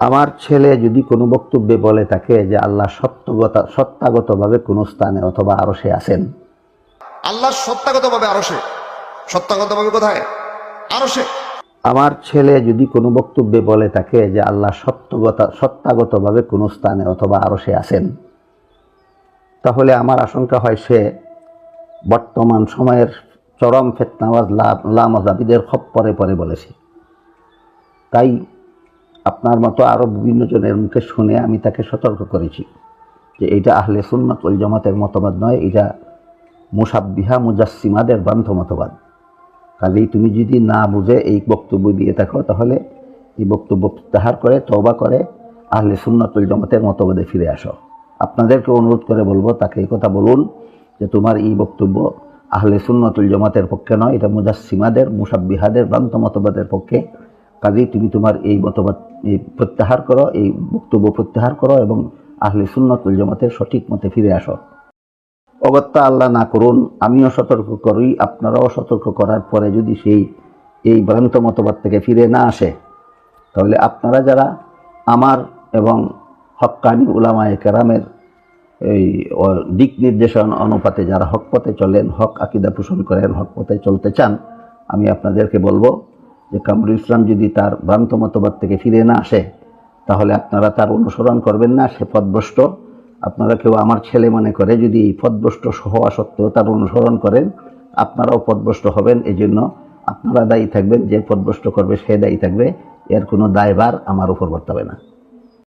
আমার ছেলে যদি কোনো বক্তব্যে বলে থাকে যে আল্লাহ সত্যগত সত্তাগতভাবে কোনো স্থানে অথবা আরও সে আছেন। আল্লাহ সত্যাগতভাবে আরও সে সত্যাগতভাবে কোথায়? আরও সে আমার ছেলে যদি কোনো বক্তব্যে বলে থাকে যে আল্লাহ সত্যগত সত্তাগতভাবে কোনো স্থানে অথবা আরও সে আছেন তাহলে আমার আশঙ্কা হয় সে বর্তমান সময়ের চরম ফেতনাওয়াজ লামজাবিদের খপ পরে পরে বলেছে। তাই আপনার মতো আরও বিভিন্ন জনের মুখে শুনে আমি তাকে সতর্ক করেছি যে এটা আহলে সুন্নত ওল জামাতের মতবাদ নয় এটা মুসাব্বিহা মুজাসিমাদের বান্ধ মতবাদ। কাজেই তুমি যদি না বুঝে এই বক্তব্য দিয়ে থাকো, তাহলে এই বক্তব্য প্রত্যাহার করে তবা করে আহলে সুন্নতুল জমাতের মতবাদে ফিরে আসো। আপনাদেরকে অনুরোধ করে বলব, তাকে এই কথা বলুন যে তোমার এই বক্তব্য আহলে সুন্নতুল জমাতের পক্ষে নয়, এটা মুজাসিমাদের মুসাব্বিহাদের ভ্রান্ত মতবাদের পক্ষে কাজেই তুমি তোমার এই মতবাদ প্রত্যাহার করো, এই বক্তব্য প্রত্যাহার করো এবং আহলে সুন্নতুল জমাতের সঠিক মতে ফিরে আসো। অগত্যা আল্লাহ না করুন, আমিও সতর্ক করি, আপনারাও সতর্ক করার পরে যদি সেই, এই ভ্রান্ত মতবাদ থেকে ফিরে না আসে, তাহলে আপনারা যারা আমার এবং হক্কানি উলামায়ে কেরামের এই দিক নির্দেশন অনুপাতে যারা হক পথে চলেন, হক আকিদা পোষণ করেন, হক পথে চলতে চান, আমি আপনাদেরকে বলব যে কামরুল ইসলাম যদি তার ভ্রান্ত মতবাদ থেকে ফিরে না আসে, তাহলে আপনারা তার অনুসরণ করবেন না, সে পদভ্রষ্ট। আপনারা কেউ আমার ছেলে মনে করে যদি এই পদভ্রষ্ট হওয়া সত্ত্বেও তার অনুসরণ করেন, আপনারাও পদভ্রষ্ট হবেন। এই জন্য আপনারা দায়ী থাকবেন, যে পদভ্রষ্ট করবে সে দায়ী থাকবে। এর কোনো দায়ভার আমার উপর বর্তাবে না।